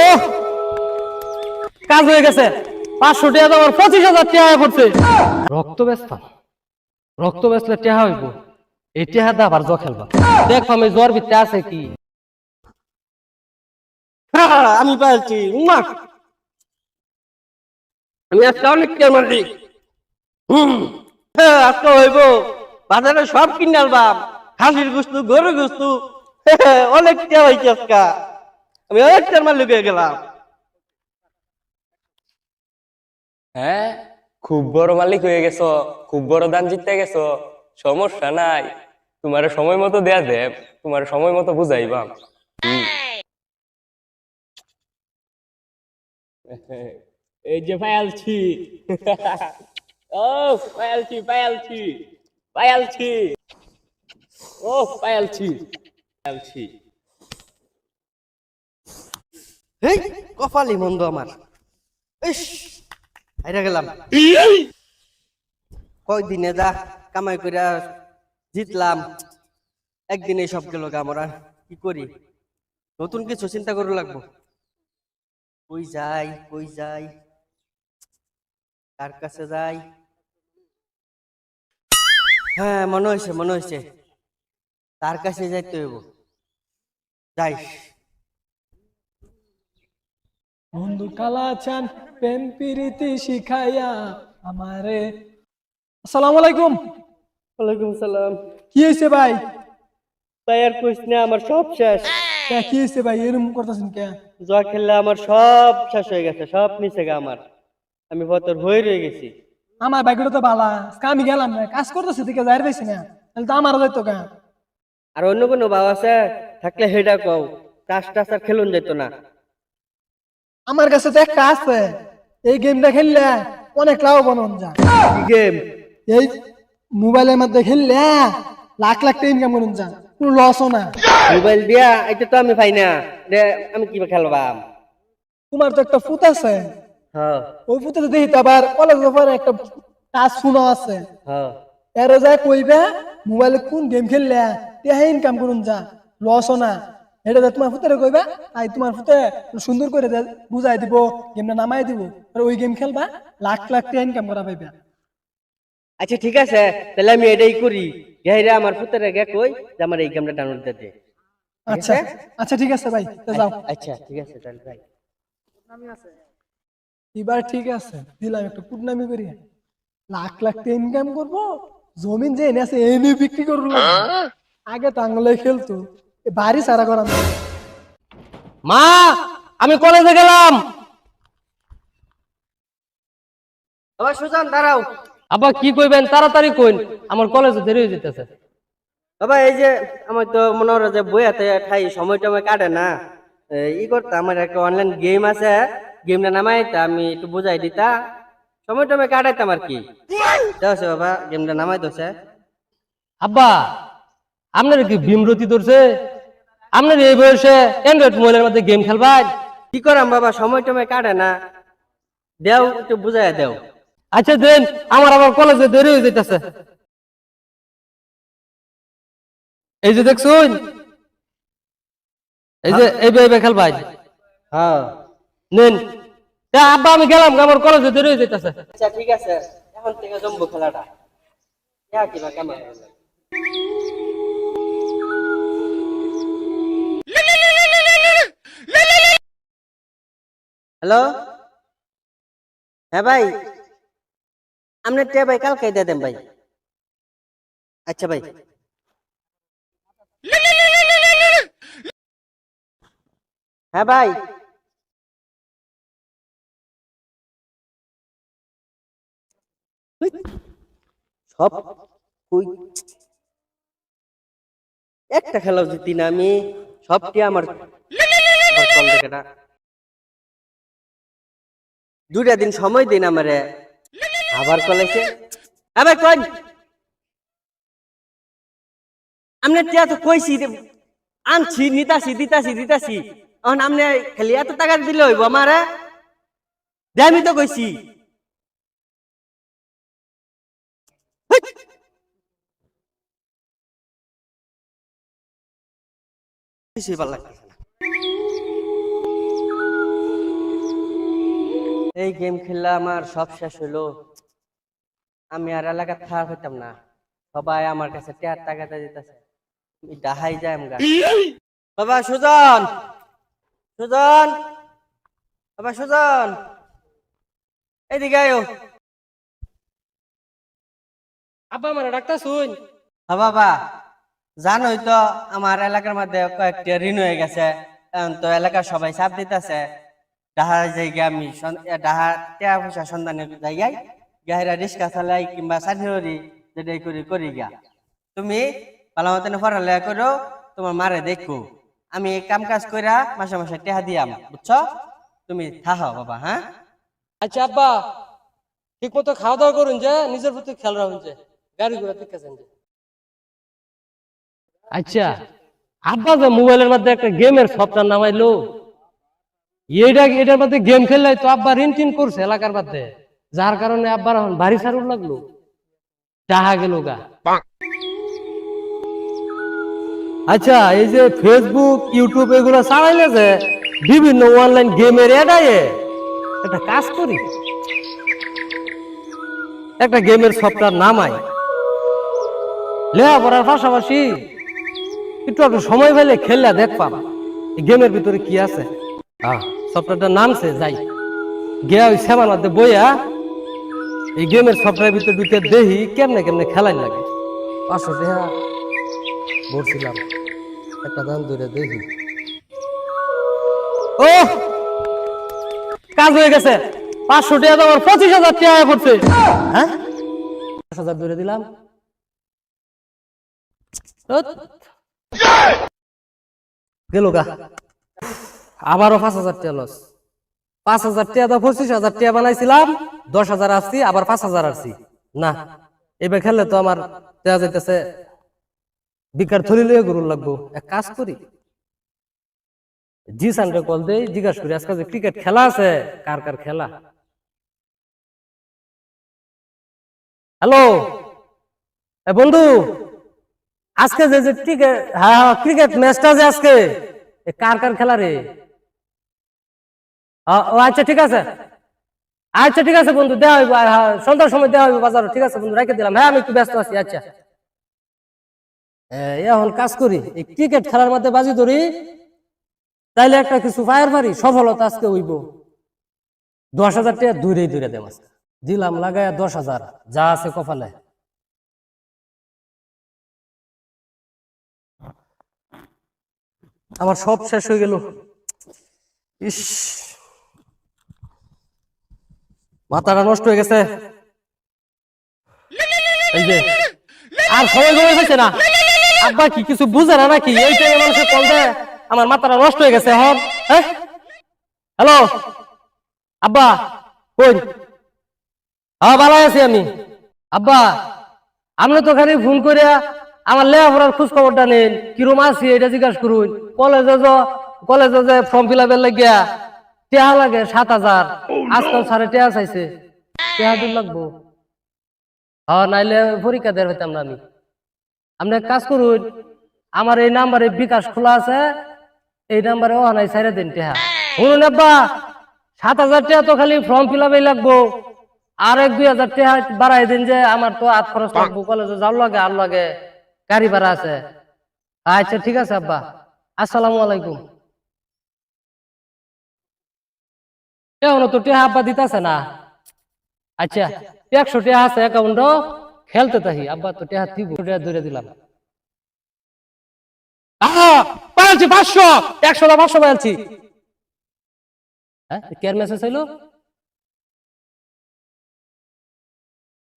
ও কাজ হয়ে গেছে। পাঁচশো টাকা আমার পঁচিশ হাজার টাকা পড়ছে রক্ত বেচতাম রক্ত বেচলে টেহা হইব। এই টেহা দা আবার জ খেলবা। দেখ আমি জ্বর ভিতরে আছে কি। আমি পাইছি উমা আমি আজকে অনেক কে মারি আজকে হইব। বাজারে সব কিনে আলবাম খাসির গুস্তু গরু গুস্তু। অনেক কে হয়েছে আজকে। আমি কে মার লুকিয়ে গেলাম। হ্যাঁ? খুব বড় মালিক হয়ে গেছো খুব বড় দান জিততে গেছো সমস্যা নাই। তোমার সময় মতো দেয়া দেব তোমার সময় মতো বুঝাইবাম এই যে পায়ালছি। ও পায়ালছি পায়ালছি পায়ালছি। ও পায়ালছি। পায়ালছি। এই কপালি মন্দ আমার। ইস হাইরা গেলাম। কয় দিনে যা কামাই কইরা জিতলাম একদিনে সব গেল আমরা কি করি? নতুন কিছু চিন্তা করে লাগবো। কই যাই কই যাই? কার কাছে যাই? হ্যাঁ মনে হয়েছে মনে হয়েছে তার কাছে যাইতে হইব। যাই বন্ধু কালাচান প্রেম প্রীতি শিখাইয়া আমারে। আসসালামু আলাইকুম। ওয়ালাইকুম সালাম। কি হয়েছে ভাই? তাই আর কইস না আমার সব শেষ। কে কি হয়েছে ভাই? এরকম করতেছেন কে? জুয়া খেললে আমার সব শেষ হয়ে গেছে সব নিচে গা আমার। আমি বতর হয়ে রয়ে গেছি। আমার বাইকটা তো বালা। আমি গেলাম না কাজ করতেছে দিকে যাই পাইছি না। তাহলে তো আমারও যাইতো কে আর অন্য কোনো বাবা আছে থাকলে হেডা কও। টাস টাস আর খেলুন যেত না। আমার কাছে তো একটা আছে। এই গেমটা খেললে অনেক লাভবান হন যায় গেম এই মোবাইলের মধ্যে খেললে লাখ লাখ টাকা ইনকাম করুন যান কোনো লসও না। মোবাইল দিয়া এটা তো আমি পাই না। আমি কি খেলবাম? তোমার তো একটা ফুত আছে। হ্যাঁ। ওই ফুটে দেখি তো আবার কলেজের পরে একটা কাজ শুনো আছে। হ্যাঁ। এরে যা কইবে মোবাইলে কোন গেম খেললে তেহে ইনকাম করুন যা। লসও না। এটা যা তোমার ফুতেরে কইবা? আই তোমার ফুতে সুন্দর করে বুঝাই দিব গেমটা নামাই দিব আর ওই গেম খেলবা লাখ লাখ টাকা ইনকাম করা পাইবা। আচ্ছা ঠিক আছে তাহলে আমি এটাই করি। গাইরে আমার পুত্রে গে কই যে আমার এই গেমটা ডাউনলোড দিয়ে দে। আচ্ছা আচ্ছা ঠিক আছে ভাই তো যাও। আচ্ছা ঠিক আছে তাহলে ভাই। নামি আছে এবার ঠিক আছে দিলাম একটু কুটনামি করি। লাখ লাখ টাকা ইনকাম করব জমিন যে এনে আছে এনে বিক্রি করব। আগে তো আঙুলে খেলতো। এ সারা করা মা আমি কলেজে গেলাম। আবার সুজান দাঁড়াও। আবার কি কইবেন? তাড়াতাড়ি কইন। আমার কলেজে দেরি হয়ে যেতেছে। বাবা এই যে আমার তো মনে হয় যে বই হাতে ঠাই সময় টময় কাটে না। ই করতে আমার একটা অনলাইন গেম আছে। গেমটা নামাইতে আমি একটু বুঝাই দিতা। সময় টময় কাটাইতাম আর কি। বাবা গেমটা নামাই দোছে। আব্বা আপনার কি বিমরতি ধরছে? আপনার এই বয়সে অ্যান্ড্রয়েড মোবাইলের মধ্যে গেম খেলবাই? কি করাম বাবা সময় টময় কাটে না। দেও একটু বুঝাই দেও। আচ্ছা দেন আমার আবার কলেজে দেরি হয়ে যেতেছে এই যে দেখছুন? এই যে এই বে খেলবাই। হ্যাঁ। নেন। আব্বা আমি গেলাম আমার কলেজে দেরি হয়ে যেতেছে আচ্ছা ঠিক আছে। এখন থেকে জমবো খেলাটা। ইয়া কিবা কেমন হ্যালো? হ্যাঁ ভাই। আপনার টিয়া ভাই কালকে দিয়ে দেন ভাই। আচ্ছা ভাই। হ্যাঁ ভাই। সব কই? একটা খেলা জিতি না আমি। সবটি আমার। দুইটা দিন সময় দিন আমারে। আবার কলেছে আবার কই আমনে টিয়া তো কইছি আনছি, নিতাছি, দিতাছি দিতাছি। এখন আমনে খালি এত টাকা দিলে হইব আমারে? দে তো কইছি। ভালো লাগতেছে এই গেম খেললে আমার সব শেষ হলো আমি আর এলাকার থাকা হইতাম না। সবাই আমার কাছে টেয়ার টাকাটা দিতেছে। আমি ডাহাই যাই আমগা। বাবা সুজন! সুজন! বাবা সুজন! এদিকে আয়ো। আব্বা আমার ডাক্তার শুন হ্যাঁ বাবা। জানোই তো আমার এলাকার মধ্যে কয়েকটা ঋণ হয়ে গেছে। এখন তো এলাকার সবাই চাপ দিতেছে। ডাহার জায়গায় আমি সন- এ ডাহা টেয়া পয়সা সন্ধানের জায়গায় গাহিরা রিক্সা চালাই কিংবা চাকরি যেটাই করি করি গা। তুমি ভালো মতন পড়ালেখা করো তোমার মারে দেখো। আমি কাম কাজ কইরা মাসে মাসে টেহা দিয়াম বুঝছ? তুমি থাহ বাবা হ্যাঁ? আচ্ছা আব্বা ঠিক মতো খাওয়া দাওয়া করুন যে নিজের প্রতি খেয়াল রাখুন যে গাড়ি ঘোড়া ঠিক আছে যে। আচ্ছা আব্বা যে মোবাইলের মধ্যে একটা গেমের সফটওয়্যার নামাইলো। এইটা এটার মধ্যে গেম খেললে তো আব্বা ঋণ টিন করছে এলাকার মধ্যে। যার কারণে আব্বার এখন সারুন লাগল। টাহা গেল গা। আচ্ছা এই যে ফেসবুক ইউটিউব এগুলো বিভিন্ন অনলাইন গেমের এডায়ে একটা কাজ করি। একটা গেমের সফটওয়্যার নামাই। লেখাপড়ার পাশাপাশি একটু একটু সময় পেলে খেললে দেখপাম এই গেমের ভিতরে কি আছে? হ্যাঁ সফটওয়্যারটার নামছে, যাই। গিয়া ওই সেমার মধ্যে বইয়া এই গেমের সফটওয়্যার ভিতরে ঢুকে দেখি কেমনে কেমনে খেলাই লাগে। পাঁচশো টাকা বলছিলাম, একটা দাম ধরে দেখি। ও কাজ হয়ে গেছে। পাঁচশো টাকা আমার পঁচিশ হাজার টাকা পড়ছে হ্যাঁ? পাঁচ হাজার ধরে দিলাম। গেল গা। আবারও পাঁচ হাজার টাকা লস পাঁচ হাজার টাকা তো পঁচিশ হাজার টাকা বানাইছিলাম, দশ হাজার আসছি, আবার পাঁচ হাজার আসছি। না, এবার খেললে তো আমার দেওয়া যাইতেছে, বিকার থলি লইয়া গরুর লাগবো। এক কাজ করি জি সানরে কল দেই, জিজ্ঞাসা করি, আজকে যে ক্রিকেট খেলা আছে, কার কার খেলা? হ্যালো বন্ধু, আজকে যে ক্রিকেট হ্যাঁ ক্রিকেট ম্যাচটা যে আজকে কার কার খেলা রে? ও আচ্ছা ঠিক আছে। আচ্ছা ঠিক আছে, বন্ধু দেওয়া হইব সন্ধ্যার সময় দেওয়া হইব বাজার ঠিক আছে, বন্ধু, রেখে দিলাম। হ্যাঁ আমি একটু ব্যস্ত আছি আচ্ছা। এখন কাজ করি, এই ক্রিকেট খেলার মধ্যে বাজি ধরি, তাইলে একটা কিছু ফায়ার মারি, সফলতা আজকে হইব। দশ হাজার টাকা দূরে দূরে আজকে। দিলাম, লাগায় দশ হাজার, যা আছে কপালে। আমার সব শেষ হয়ে গেল। ইস। মাথাটা নষ্ট হয়ে গেছে। এই যে, আর সময় সময় হয়েছে না? আব্বা কি কিছু বুঝে না নাকি? এই টাইমে মানুষের কল দেয়, আমার মাথাটা নষ্ট হয়ে গেছে এখন হ্যাঁ? হ্যালো? আব্বা, কই? হ্যাঁ ভালো আছি আমি। আব্বা, আপনি তো খালি ফোন করে আমার লেখাপড়ার খোঁজ খবরটা নেন, কিরম আছি এটা জিজ্ঞাসা করুন। কলেজে যে কলেজে যে ফর্ম ফিল আপের লাগিয়া টেহা লাগে সাত হাজার। আজকাল সাড়ে টেহা চাইছে। টেহা দিন লাগবো। হ্যাঁ নাইলে পরীক্ষা দেওয়ার হইতাম না আমি। আপনি কাজ করুন আমার এই নাম্বারে বিকাশ খোলা আছে। এই নাম্বারে ও নাই সাইরে দিন টেহা শুনুন আব্বা সাত হাজার টাকা তো খালি ফর্ম ফিল আপে লাগবো। আর এক দুই হাজার টাকা বাড়াই দিন যে আমার তো হাত খরচ লাগবো। কলেজে যাও লাগে আর লাগে গাড়ি ভাড়া আছে। আচ্ছা ঠিক আছে আব্বা। আসসালামু আলাইকুম। এখনও তো টেহা আব্বা দিতেছে না। আচ্ছা একশো টাকা আছে অ্যাকাউন্ট খেলতে থাকি। আব্বা তো টেহা দিব। টাকা ধরে দিলাম। পাঁচশো। একশো না পাঁচশো পাইছি কেয়ার মেসেজ আইলো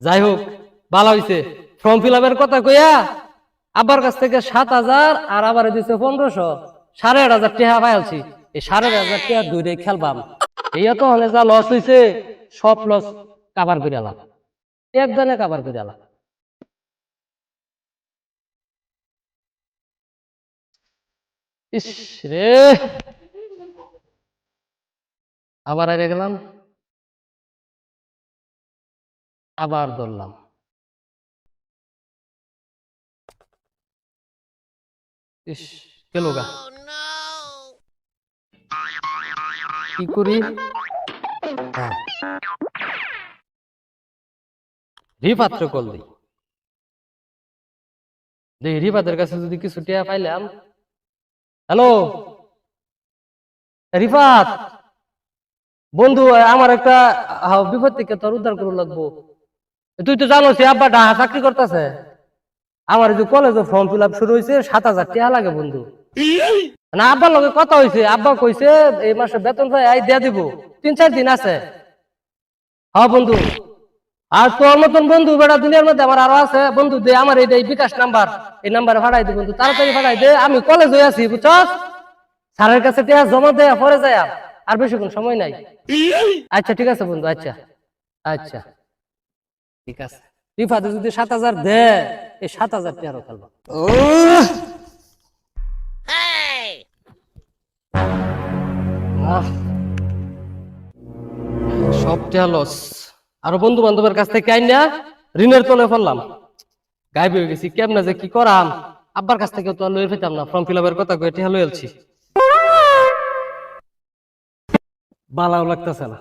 যাই হোক, ভালো হইছে। ফর্ম ফিল আপের কথা কইয়া, আব্বার কাছ থেকে সাত হাজার আর আবার দিছে পনেরোশো। সাড়ে আট হাজার টাকা পাইছি এই সাড়ে আট হাজার টাকা দুইরে খেলবাম। এই তো হলে যা লস হইছে, সব লস কাবার করে আলাম একদনে কাবার করে আলাম ইস রে! আবার আরে গেলাম, আবার ধরলাম। ইস, গেল গা। কি করি? রিপাত্র কল দিই। যে রিফাতের কাছে যদি কিছু টিয়া পাইলাম হ্যালো? রিফাত! বন্ধু, আমার একটা হ্যাঁ, বিপদ থেকে তোর উদ্ধার করে লাগবো। তুই তো জানো আব্বা ডাহা হ্যাঁ, চাকরি করতেছে। আমার যে কলেজে ফর্ম ফিল আপ শুরু হয়েছে সাত হাজার টিয়া লাগে বন্ধু। না আব্বার লগে কথা হয়েছে আব্বা কইছে এই মাসে বেতন পাই আই দিয়া দিব। তিন চার দিন আছে। হ্যাঁ বন্ধু। আর তোর মতন বন্ধু বেটা দুনিয়ার মধ্যে আমার আরও আছে। বন্ধু দে আমার এই বিকাশ নাম্বার। এই নাম্বারে ফাড়াই দে বন্ধু। তাড়াতাড়ি ফাড়াই দে। আমি কলেজ হয়ে আছি বুঝছস? স্যারের কাছে টিয়া জমা দেয়া পরে যায়। আর বেশিক্ষণ সময় নাই। আচ্ছা ঠিক আছে বন্ধু। আচ্ছা। আচ্ছা। ঠিক আছে। রিফাতে যদি সাত হাজার দে এই সাত হাজার টিয়ারও খেলব আহ, সব টিয়া লস। আরও বন্ধু বান্ধবের কাছ থেকে ঋণের তলে ফেললাম। গায়েব হয়ে গেছি যে কি করাম? আব্বার কাছ থেকে তো আর লয়ে পেতাম না ফর্ম ফিল আপের কথা কয়ে আলছি বালাও লাগতেছে না।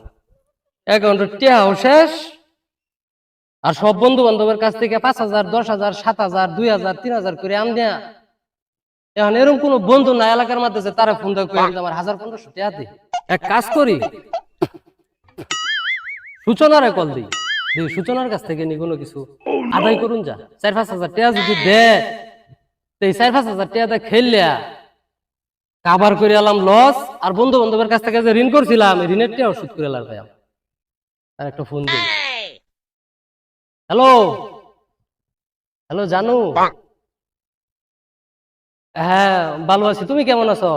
অ্যাকাউন্টের টিয়াও শেষ। আর সব বন্ধু বান্ধবের কাছ থেকে পাঁচ হাজার দশ হাজার সাত হাজার দুই হাজার তিন হাজার করে আন দেয়া। এখন এরকম কোন বন্ধু না, এলাকার মধ্যে তারা ফোন আমার হাজার পনেরোশো টাকা দে। এক কাজ করি কল দিই। দিই সূচনার কাছ থেকে নি কোনো কিছু আদায় করুন যা। চার পাঁচ হাজার টাকা যদি দে এই চার পাঁচ হাজার টাকা খেললিয়া কাবার করে এলাম লস আর বন্ধু বান্ধবের কাছ থেকে যে ঋণ করছিলাম ঋণের টাকাও সুদ করে এলাম ভাই আর একটা ফোন দিই। হ্যালো হ্যালো, জানু? হ্যাঁ ভালো আছি। তুমি কেমন আছো?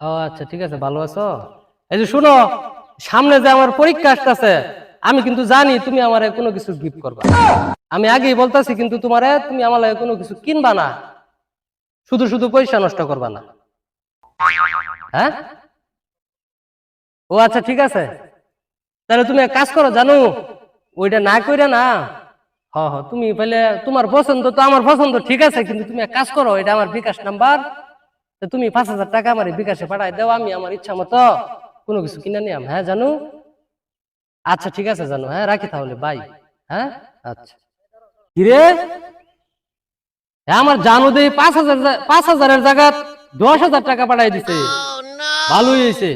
ও আচ্ছা ঠিক আছে, ভালো আছো? এই যে শুনো, সামনে যে আমার পরীক্ষা আসতেছে, আমি কিন্তু জানি তুমি আমারে কোনো কিছু গিফট করবা। আমি আগেই বলতাছি কিন্তু তোমারে তুমি আমার কোনো কিছু কিনবা না। শুধু শুধু পয়সা নষ্ট করবা না। হ্যাঁ? ও আচ্ছা ঠিক আছে। তাহলে তুমি এক কাজ করো, জানো? ওইটা না কইরা না হ হ তুমি পেলে তোমার পছন্দ তো আমার পছন্দ ঠিক আছে কিন্তু তুমি এক কাজ করো এটা আমার বিকাশ নাম্বার। তো তুমি পাঁচ হাজার টাকা আমার বিকাশে পাঠাই দাও আমি আমার ইচ্ছা মতো কোনো কিছু কিনে নিয়াম হ্যাঁ জানো? আচ্ছা ঠিক আছে জানো। হ্যাঁ রাখি তাহলে বাই। হ্যাঁ? আচ্ছা। কিরে? হ্যাঁ আমার জানো দে পাঁচ হাজার পাঁচ হাজারের জায়গা দশ হাজার টাকা পাঠাই দিছে। ভালোই হয়েছে।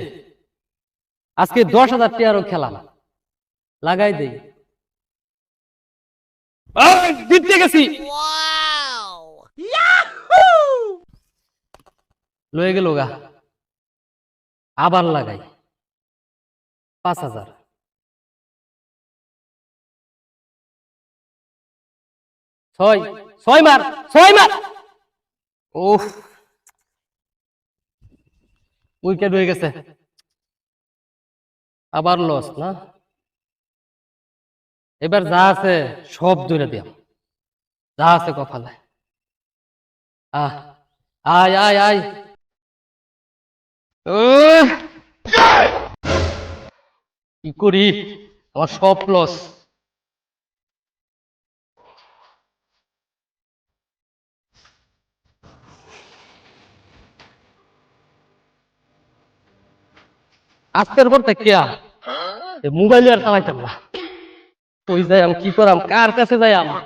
আজকে দশ হাজার টিয়ারও খেলাম। লাগাই দেই। জিততে গেছি। লয়ে গেল গা। আবার লাগাই। পাঁচ হাজার। ছয়। ছয় মার ছয় মার ওহ উইকেট হয়ে গেছে। আবার লস না? এবার যা আছে সব ধরে দিয়াম যা আছে কপালে। আয় আয় আয়! কি করি? আমার সব লস আজকের পর থেকে মোবাইল আর চালাইতাম না। কার কাছে যাই আমি?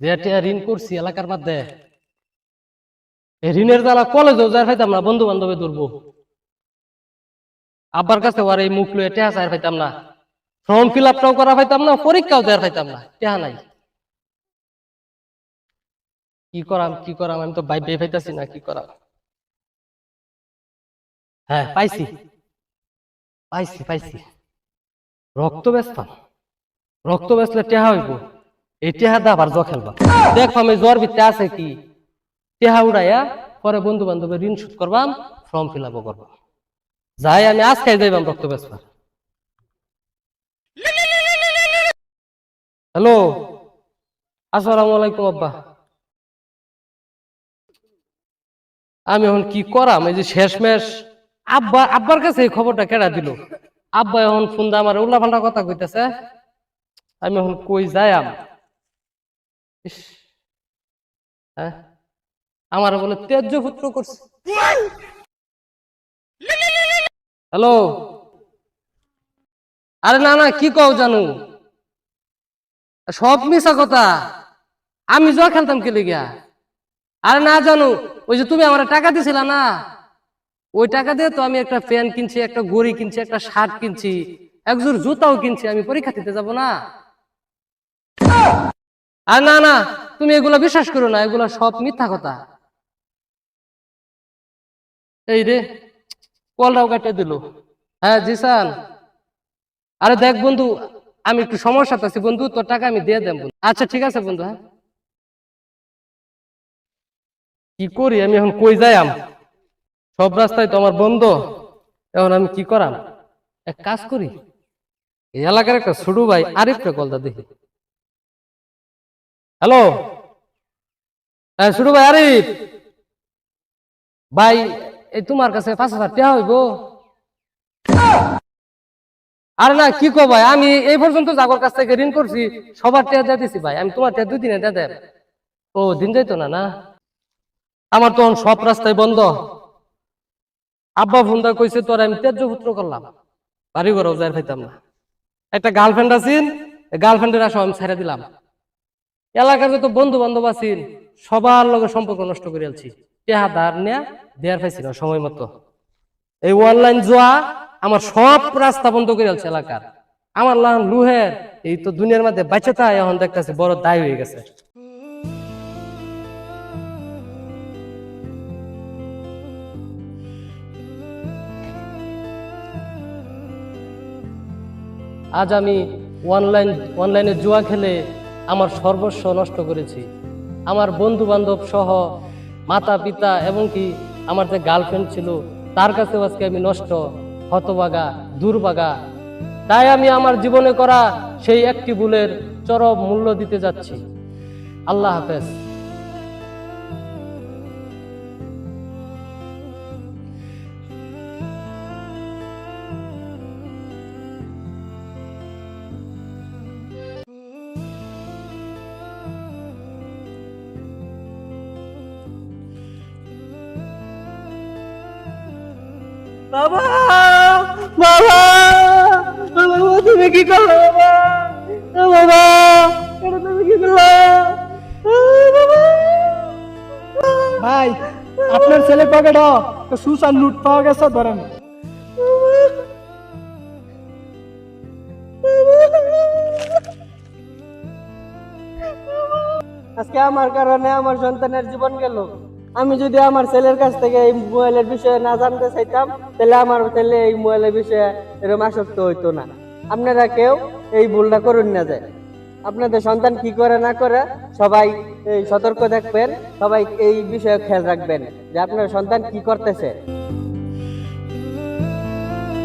যেটা ঋণ করছি এলাকার ঋণের জ্বালা কলেজেও যাই পাইতাম না বন্ধু বান্ধবে ধরবো। আব্বার কাছে মুখ লুয়ে টেহা চাই পাইতাম না। ফর্ম ফিল আপটাও করা পাইতাম না, পরীক্ষাও দেওয়ার পাইতাম না, টেহা নাই। কি করাম কি করাম, আমি তো বাইবে পাইতাছি না, কি করাম? হ্যাঁ পাইছি। পাইছি পাইছি। রক্ত বেচতাম রক্ত বেচলে টেহা হইব। এই টেহা দা আবার জ খেলবা। দেখ আমি জ্বর ভিতরে আছে কি? টেহা উড়াইয়া পরে বন্ধু বান্ধবের ঋণ শোধ করবাম ফর্ম ফিল আপও করবাম যাই, আমি আজকে যাইবাম রক্ত বেচবার হ্যালো? আসসালামু আলাইকুম, আব্বা। আমি এখন কি করাম? এই যে শেষ শেষমেশ। আব্বা, আব্বার কাছে এই খবরটা কেডা দিল? আব্বা এখন ফোন দা আমার উল্লা পাল্টা কথা কইতেছে। আমি এখন কই ইস, হ্যাঁ? আমার বলে তেজ্য পুত্র করছে। হ্যালো? আরে না না কি কও জানু? সব মিশা কথা। আমি জুয়া খেলতাম কে লিগা আরে না জানু ওই যে তুমি আমার টাকা দিছিলা না? ওই টাকা দিয়ে তো আমি একটা ফ্যান কিনছি, একটা গড়ি কিনছি, একটা শার্ট কিনছি একজোর জুতাও কিনছি, আমি পরীক্ষা দিতে যাব না। আর না না, তুমি এগুলা বিশ্বাস করো না, এগুলা সব মিথ্যা কথা। এই রে, কলটাও কাটে দিল। হ্যাঁ জিসান। আরে দেখ বন্ধু, আমি একটু সমস্যাতে আছি বন্ধু, তোর টাকা আমি দিয়ে দেব। বন্ধু। আচ্ছা ঠিক আছে বন্ধু হ্যাঁ। কি করি, আমি এখন কই যাইম সব রাস্তায় তো আমার বন্ধ। এখন আমি কি করাম? এক কাজ করি। এই এলাকার একটা ছোট ভাই আরিফকে কলটা দেখি। হ্যালো? হ্যাঁ ছোট ভাই আরিফ! ভাই, এই তোমার কাছে পাঁচ হাজার টাকা হইব। আরে না, কি কো ভাই? আমি এই পর্যন্ত জাগর কাছ থেকে ঋণ করছি, সবার টাকা দিয়ে দিছি ভাই। আমি তোমার টাকা দুই দিনে দিয়ে দেব। ও, দিন যাইতো না না? আমার তখন সব রাস্তায় বন্ধ। আব্বা ফোনটা কইছে, তোর আমি তেজ্য পুত্র করলাম। বাড়ি ঘরেও যাই পাইতাম না। একটা গার্লফ্রেন্ড আছিন গার্লফ্রেন্ডের আসো আমি ছেড়ে দিলাম। এলাকার যত বন্ধু বান্ধব আছিন, সবার লগে সম্পর্ক নষ্ট করে আলছি টেহা দাঁড় নেয়া দেয়ার পাইছি না সময় মতো। এই অনলাইন জোয়া আমার সব রাস্তা বন্ধ করে আলছে এলাকার। আমার লান লুহের, এই তো দুনিয়ার মধ্যে বাঁচে তা এখন দেখতেছে বড় দায় হয়ে গেছে। আজ আমি অনলাইন, অনলাইনে জুয়া খেলে আমার সর্বস্ব নষ্ট করেছি। আমার বন্ধু বান্ধব সহ মাতা, পিতা এবং কি আমার যে গার্লফ্রেন্ড ছিল, তার কাছেও আজকে আমি নষ্ট হতবাগা দুর্বাগা তাই আমি আমার জীবনে করা সেই একটি ভুলের চরম মূল্য দিতে যাচ্ছি। আল্লাহ হাফেজ। কি করল বাবা? বাবা এটা তুমি কি করল? ভাই আপনার ছেলে পকেট সুসান লুট পাওয়া গেছে ধরেন। আজকে আমার কারণে আমার সন্তানের জীবন গেল। আমি যদি আমার ছেলের কাছ থেকে এই মোবাইলের বিষয়ে না জানতে চাইতাম তাহলে আমার ছেলে এই মোবাইলের বিষয়ে এরকম আসক্ত হইতো না। আপনারা কেউ এই ভুলটা করুন না যায় আপনাদের সন্তান কি করে, না করে, সবাই সতর্ক থাকবেন, সবাই এই বিষয়ে খেয়াল রাখবেন যে আপনার সন্তান কি করতেছে।